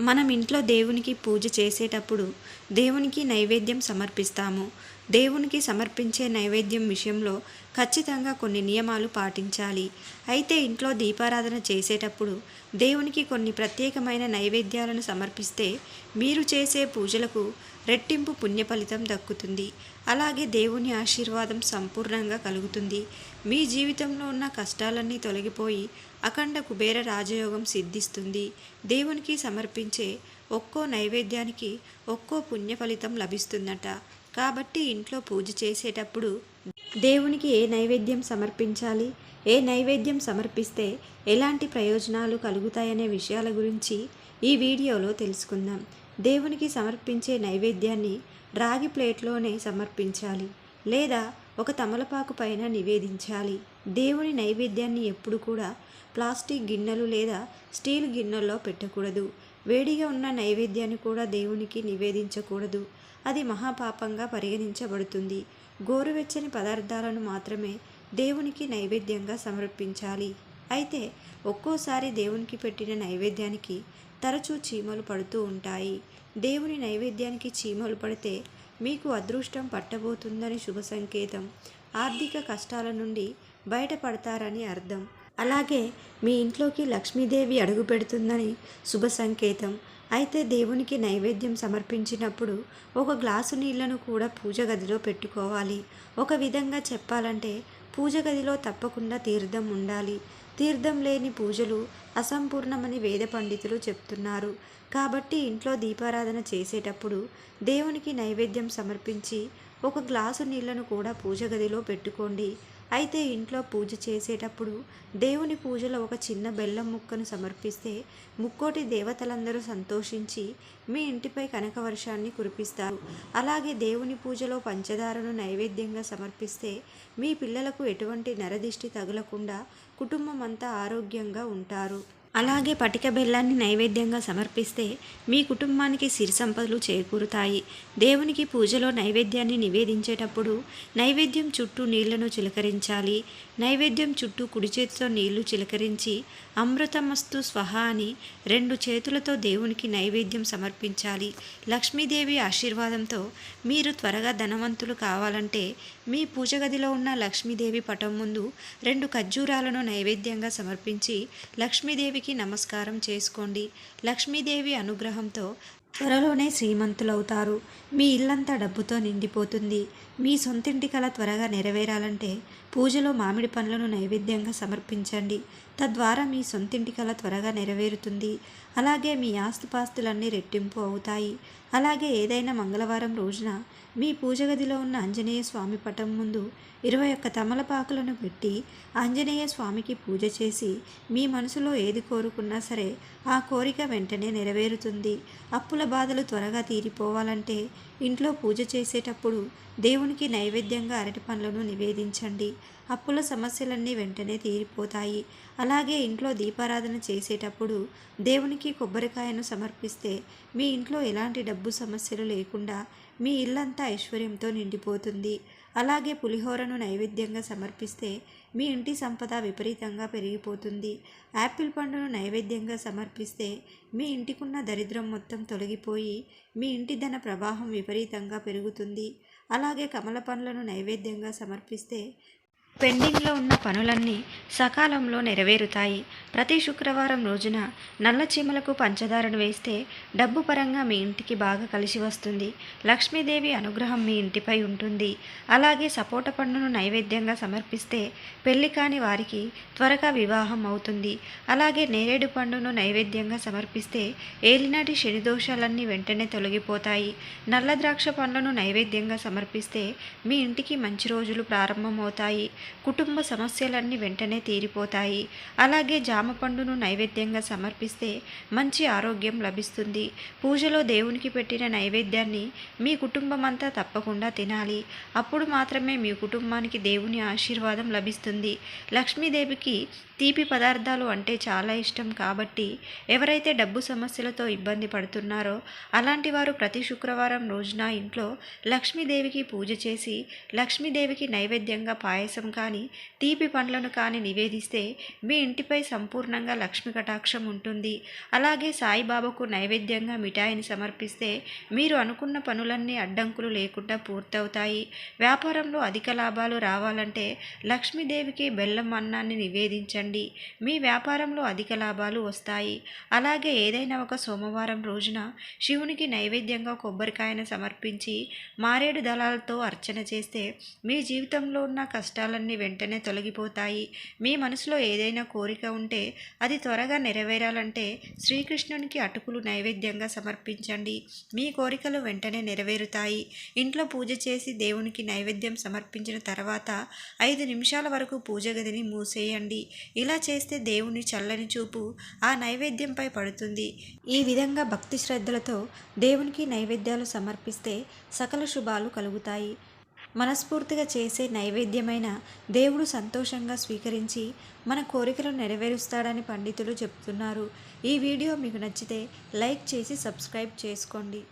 మనం ఇంట్లో దేవునికి పూజ చేసేటప్పుడు దేవునికి నైవేద్యం సమర్పిస్తాము. దేవునికి సమర్పించే నైవేద్యం విషయంలో ఖచ్చితంగా కొన్ని నియమాలు పాటించాలి. అయితే ఇంట్లో దీపారాధన చేసేటప్పుడు దేవునికి కొన్ని ప్రత్యేకమైన నైవేద్యాలను సమర్పిస్తే మీరు చేసే పూజలకు రెట్టింపు పుణ్య ఫలితం దక్కుతుంది. అలాగే దేవుని ఆశీర్వాదం సంపూర్ణంగా కలుగుతుంది. మీ జీవితంలో ఉన్న కష్టాలన్నీ తొలగిపోయి అఖండ కుబేర రాజయోగం సిద్ధిస్తుంది. దేవునికి సమర్పించే ఒక్కో నైవేద్యానికి ఒక్కో పుణ్య ఫలితం లభిస్తుందట. కాబట్టి ఇంట్లో పూజ చేసేటప్పుడు దేవునికి ఏ నైవేద్యం సమర్పించాలి? ఏ నైవేద్యం సమర్పిస్తే ఎలాంటి ప్రయోజనాలు కలుగుతాయనే విషయాల గురించి ఈ వీడియోలో తెలుసుకుందాం. దేవునికి సమర్పించే నైవేద్యాన్ని రాగి ప్లేట్లోనే సమర్పించాలి లేదా ఒక తమలపాకు పైన నివేదించాలి. దేవుని నైవేద్యాన్ని ఎప్పుడు కూడా ప్లాస్టిక్ గిన్నెలు లేదా స్టీల్ గిన్నెల్లో పెట్టకూడదు. వేడిగా ఉన్న నైవేద్యాన్ని కూడా దేవునికి నివేదించకూడదు. అది మహాపాపంగా పరిగణించబడుతుంది. గోరువెచ్చని పదార్థాలను మాత్రమే దేవునికి నైవేద్యంగా సమర్పించాలి. అయితే ఒక్కోసారి దేవునికి పెట్టిన నైవేద్యానికి తరచూ చీమలు పడుతూ ఉంటాయి. దేవుని నైవేద్యానికి చీమలు పడితే మీకు అదృష్టం పట్టబోతుందని శుభ సంకేతం. ఆర్థిక కష్టాల నుండి బయటపడతారని అర్థం. అలాగే మీ ఇంట్లోకి లక్ష్మీదేవి అడుగు పెడుతుందని శుభ సంకేతం. అయితే దేవునికి నైవేద్యం సమర్పించినప్పుడు ఒక గ్లాసు నీళ్ళను కూడా పూజ గదిలో పెట్టుకోవాలి. ఒక విధంగా చెప్పాలంటే పూజ గదిలో తప్పకుండా తీర్థం ఉండాలి. తీర్థం లేని పూజలు అసంపూర్ణమని వేద పండితులు చెప్తున్నారు. కాబట్టి ఇంట్లో దీపారాధన చేసేటప్పుడు దేవునికి నైవేద్యం సమర్పించి ఒక గ్లాసు నీళ్ళను కూడా పూజ గదిలో పెట్టుకోండి. అయితే ఇంట్లో పూజ చేసేటప్పుడు దేవుని పూజలో ఒక చిన్న బెల్లం ముక్కను సమర్పిస్తే ముక్కోటి దేవతలందరూ సంతోషించి మీ ఇంటిపై కనక వర్షాన్ని కురిపిస్తారు. అలాగే దేవుని పూజలో పంచదారను నైవేద్యంగా సమర్పిస్తే మీ పిల్లలకు ఎటువంటి నరదిష్టి తగలకుండా కుటుంబం అంతా ఆరోగ్యంగా ఉంటారు. అలాగే పటిక బెల్లాన్ని నైవేద్యంగా సమర్పిస్తే మీ కుటుంబానికి సిరి సంపదలు చేకూరుతాయి. దేవునికి పూజలో నైవేద్యాన్ని నివేదించేటప్పుడు నైవేద్యం చుట్టూ నీళ్ళను చిలకరించాలి. నైవేద్యం చుట్టూ కుడి చేతితో నీళ్ళు చిలకరించి అమృతమస్తు స్వహ అని రెండు చేతులతో దేవునికి నైవేద్యం సమర్పించాలి. లక్ష్మీదేవి ఆశీర్వాదంతో మీరు త్వరగా ధనవంతులు కావాలంటే మీ పూజ గదిలో ఉన్న లక్ష్మీదేవి పటం ముందు రెండు ఖర్జూరాలను నైవేద్యంగా సమర్పించి లక్ష్మీదేవి లక్ష్మీదేవికి నమస్కారం చేసుకోండి. లక్ష్మీదేవి అనుగ్రహంతో త్వరలోనే శ్రీమంతులవుతారు. మీ ఇల్లంతా డబ్బుతో నిండిపోతుంది. మీ సొంతింటి కల త్వరగా నెరవేరాలంటే పూజలో మామిడి పండ్లను నైవేద్యంగా సమర్పించండి. తద్వారా మీ సొంతింటి కల త్వరగా నెరవేరుతుంది. అలాగే మీ ఆస్తుపాస్తులన్నీ రెట్టింపు అవుతాయి. అలాగే ఏదైనా మంగళవారం రోజున మీ పూజ గదిలో ఉన్న ఆంజనేయ స్వామి పటం ముందు ఇరవై ఒక్క తమలపాకులను పెట్టి ఆంజనేయ స్వామికి పూజ చేసి మీ మనసులో ఏది కోరుకున్నా సరే ఆ కోరిక వెంటనే నెరవేరుతుంది. అప్పుల బాధలు త్వరగా తీరిపోవాలంటే ఇంట్లో పూజ చేసేటప్పుడు దేవునికి నైవేద్యంగా అరటి పండ్లను నివేదించండి. అప్పుల సమస్యలన్నీ వెంటనే తీరిపోతాయి. అలాగే ఇంట్లో దీపారాధన చేసేటప్పుడు దేవునికి కొబ్బరికాయను సమర్పిస్తే మీ ఇంట్లో ఎలాంటి డబ్బు సమస్యలు లేకుండా మీ ఇల్లంతా ఐశ్వర్యంతో నిండిపోతుంది. అలాగే పులిహోరను నైవేద్యంగా సమర్పిస్తే మీ ఇంటి సంపద విపరీతంగా పెరిగిపోతుంది. యాపిల్ పండును నైవేద్యంగా సమర్పిస్తే మీ ఇంటికున్న దరిద్రం మొత్తం తొలగిపోయి మీ ఇంటి ధన ప్రవాహం విపరీతంగా పెరుగుతుంది. అలాగే కమల పండ్లను నైవేద్యంగా సమర్పిస్తే పెండింగ్లో ఉన్న పనులన్నీ సకాలంలో నెరవేరుతాయి. ప్రతి శుక్రవారం రోజున నల్ల చీమలకు పంచదారను వేస్తే డబ్బు పరంగా మీ ఇంటికి బాగా కలిసి వస్తుంది. లక్ష్మీదేవి అనుగ్రహం మీ ఇంటిపై ఉంటుంది. అలాగే సపోట పండును నైవేద్యంగా సమర్పిస్తే పెళ్ళి కాని వారికి త్వరగా వివాహం అవుతుంది. అలాగే నేరేడు పండును నైవేద్యంగా సమర్పిస్తే ఏలినాటి శని దోషాలన్నీ వెంటనే తొలగిపోతాయి. నల్ల ద్రాక్ష పండ్లను నైవేద్యంగా సమర్పిస్తే మీ ఇంటికి మంచి రోజులు ప్రారంభమవుతాయి. కుటుంబ సమస్యలన్నీ వెంటనే తీరిపోతాయి. అలాగే జామ పండును నైవేద్యంగా సమర్పిస్తే మంచి ఆరోగ్యం లభిస్తుంది. పూజలో దేవునికి పెట్టిన నైవేద్యాన్ని మీ కుటుంబం అంతా తప్పకుండా తినాలి. అప్పుడు మాత్రమే మీ కుటుంబానికి దేవుని ఆశీర్వాదం లభిస్తుంది. లక్ష్మీదేవికి తీపి పదార్థాలు అంటే చాలా ఇష్టం కాబట్టి ఎవరైతే డబ్బు సమస్యలతో ఇబ్బంది పడుతున్నారో అలాంటి వారు ప్రతి శుక్రవారం రోజున ఇంట్లో లక్ష్మీదేవికి పూజ చేసి లక్ష్మీదేవికి నైవేద్యంగా పాయసం కానీ తీపి పండ్లను కానీ నివేదిస్తే మీ ఇంటిపై సంపూర్ణంగా లక్ష్మి కటాక్షం ఉంటుంది. అలాగే సాయిబాబాకు నైవేద్యంగా మిఠాయిని సమర్పిస్తే మీరు అనుకున్న పనులన్నీ అడ్డంకులు లేకుండా పూర్తవుతాయి. వ్యాపారంలో అధిక లాభాలు రావాలంటే లక్ష్మీదేవికి బెల్లం అన్నాన్ని నివేదించండి. మీ వ్యాపారంలో అధిక లాభాలు వస్తాయి. అలాగే ఏదైనా ఒక సోమవారం రోజున శివునికి నైవేద్యంగా కొబ్బరికాయను సమర్పించి మారేడు దళాలతో అర్చన చేస్తే మీ జీవితంలో ఉన్న కష్టాలను కష్టాలన్నీ వెంటనే తొలగిపోతాయి. మీ మనసులో ఏదైనా కోరిక ఉంటే అది త్వరగా నెరవేరాలంటే శ్రీకృష్ణునికి అటుకులు నైవేద్యంగా సమర్పించండి. మీ కోరికలు వెంటనే నెరవేరుతాయి. ఇంట్లో పూజ చేసి దేవునికి నైవేద్యం సమర్పించిన తర్వాత ఐదు నిమిషాల వరకు పూజ గదిని మూసేయండి. ఇలా చేస్తే దేవుని చల్లని చూపు ఆ నైవేద్యంపై పడుతుంది. ఈ విధంగా భక్తి శ్రద్ధలతో దేవునికి నైవేద్యాలు సమర్పిస్తే సకల శుభాలు కలుగుతాయి. మనస్ఫూర్తిగా చేసే నైవేద్యమైన దేవుడు సంతోషంగా స్వీకరించి మన కోరికలు నెరవేరుస్తాడని పండితులు చెప్తున్నారు. ఈ వీడియో మీకు నచ్చితే లైక్ చేసి సబ్స్క్రైబ్ చేసుకోండి.